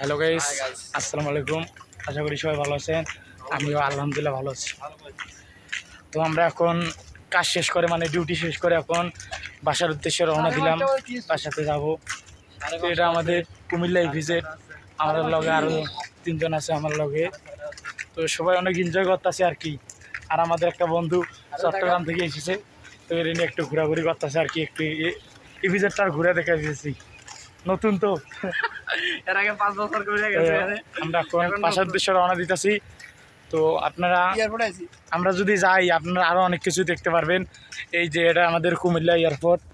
Hello guys আসসালামু আলাইকুম আশা করি সবাই ভালো আছেন। আমিও আলহামদুলিল্লাহ ভালো আছি। তো আমরা এখন কাজ শেষ করে মানে ডিউটি শেষ করে এখন বাসার উদ্দেশ্যে রওনা দিলাম। বাসাতে যাব। এটা আমাদের কুমিল্লা ভিজিট আমাদের লগে আরও তিনজন আছে আমার লগে। তো সবাই অনেক এনজয় করতেছে আর কি। আর আমাদের একটা বন্ধু চট্টগ্রাম থেকে এসেছে। তো এটা নিয়ে একটু ঘোরাঘুরি করতেছে আর কি। একটু এই ভিজিটটা ঘুরে দেখে এসেছি নতুন তো। এর আগে পাঁচ বছর করে তো গেছে আমরা এখন উদ্দেশ্যে রওনা দিতেছি। তো আপনারা আমরা যদি যাই আপনারা আরও অনেক কিছু দেখতে পারবেন। এই যে এটা আমাদের কুমিল্লা এয়ারপোর্ট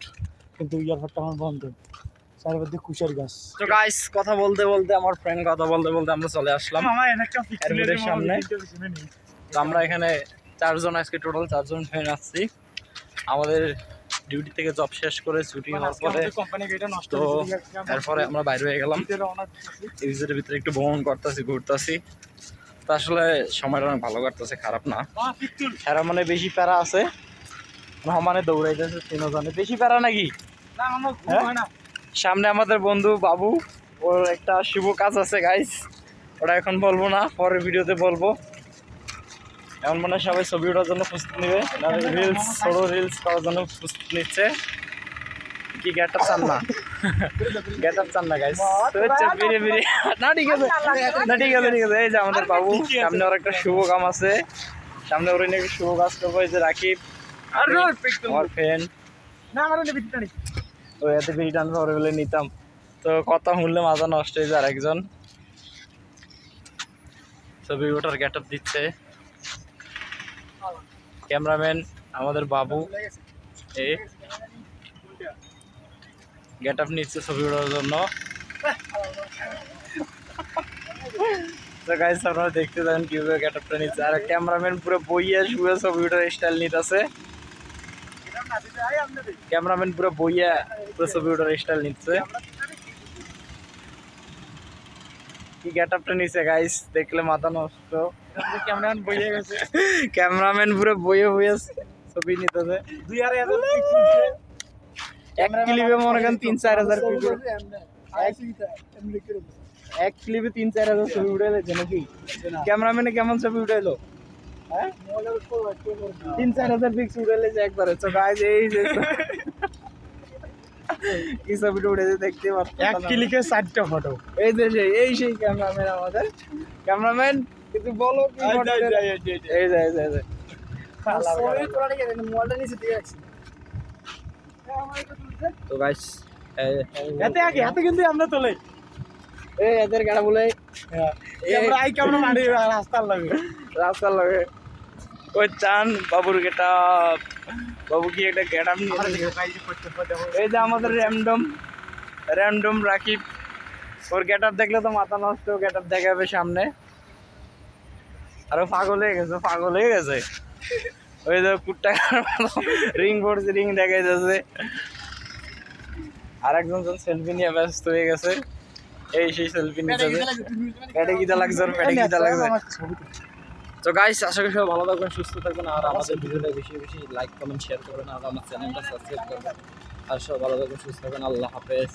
কিন্তু এয়ারপোর্টটা আমার বন্ধ। চারিপাশে কুশার গাছ। তো গাইস কথা বলতে বলতে আমার ফ্রেন্ড কথা বলতে বলতে আমরা চলে আসলাম। সামনে। তো আমরা এখানে চারজন আজকে টোটাল চারজন ফ্রেন্ড আসছি আমাদের ডিউটি থেকে জব শেষ করে ছুটি হওয়ার পরে তো এরপরে আমরা বাইরে হয়ে গেলাম। ভিতরের ভিতরে একটু ভ্রমণ করতেছি ঘুরতেছি। তো আসলে সময়টা অনেক ভালো কাটতেছে খারাপ না। এরা মানে বেশি প্যারা আছে। মানে দৌড়াইতেছে তিনজনে। বেশি প্যারা নাকি? হ্যাঁ? সামনে আমাদের বন্ধু বাবু ওর একটা শুভ কাজ আছে গাইস ওটা এখন বলব না পরের ভিডিওতে বলব। এখন মনে হয় সবাই ছবি ওঠার জন্য প্রস্তুত নেবে। রিলস ছোট রিলস করার জন্য প্রস্তুত নিচ্ছে। কি গেট আপ চান না? গেট আপ চান না গাইস তো হচ্ছে বেরিয়ে বেরিয়ে। না ঠিক আছে। না ঠিক আছে ঠিক আছে। এই যে আমাদের বাবু সামনে ওর একটা শুভ কাম আছে। সামনে ওর নাকি শুভ কাজ করব। এই যে রাকিব আমার ফ্রেন্ড তো এতে বেরি টানবে ওরে বলে নিতাম। তো কথা শুনলে মাথা নষ্ট হয়ে যায় আর একজন ছবি ওটার গেট আপ দিচ্ছে। ক্যামেরাম্যান আমাদের বাবু। এ গেট আপ নিচ্ছে ছবি ওঠার জন্য। তো গাইস আপনারা দেখতে যান কীভাবে গেট আপটা নিচ্ছে। আর ক্যামেরাম্যান পুরো বইয়ে শুয়ে ছবি ওঠার স্টাইল নিতেছে। ক্যামেরাম্যান পুরো বইয়া পুরো ছবি ওঠার স্টাইল নিচ্ছে। কি গেট আপটা নিচ্ছে গাইস দেখলে মাথা নষ্ট। ক্যামেরাম্যান বইয়ে গেছে। ক্যামেরাম্যান পুরো বইয়ে বইয়ে ছবি নিতেছে। দুই আর এত এক ক্লিপে মনে করেন তিন চার হাজার এক ক্লিপে তিন চার হাজার ছবি উঠে এলেছে নাকি? ক্যামেরাম্যানে কেমন ছবি উঠে এলো হ্যাঁ? তিন চার হাজার পিক্স উঠে এলেছে একবারে। তো গাইজ এই যে কি ছবিটা উঠেছে দেখতে পাচ্ছি এক ক্লিকে চারটা ফটো এই যে সেই এই সেই ক্যামেরাম্যান আমাদের। ক্যামেরাম্যান কিছু বলো কি এই যে এই যে এই যে। তো গাইস এতে আগে হাতে কিন্তু আমরা তোলে। এই এদের গাড়া বলে। আমরা আই ক্যামেরা মারি রাস্তার লাগে। রাস্তার লাগে। ওই চান বাবুর গেটা বাবু কি একটা গেটাম এই যে আমাদের র্যান্ডম র্যান্ডম রাকিব ওর গেট দেখলে তো মাথা নষ্ট গেটার দেখাবে সামনে। আরও পাগল হয়ে গেছে পাগল হয়ে গেছে। ওই যে কুট্টা রিং পড়ছে রিং দেখাই যাচ্ছে আর একজন জন সেলফি নিয়ে ব্যস্ত হয়ে গেছে এই সেই সেলফি নিতে পেটে গিদা লাগছে ওর পেটে গিদা লাগছে। তো গাইস আশা করি সবাই ভালো থাকবেন সুস্থ থাকবেন আর আমাদের ভিডিওটা বেশি বেশি লাইক কমেন্ট শেয়ার করবেন আর আমার চ্যানেলটা সাবস্ক্রাইব করবেন। আর সবাই ভালো থাকবেন সুস্থ থাকবেন আল্লাহ হাফেজ।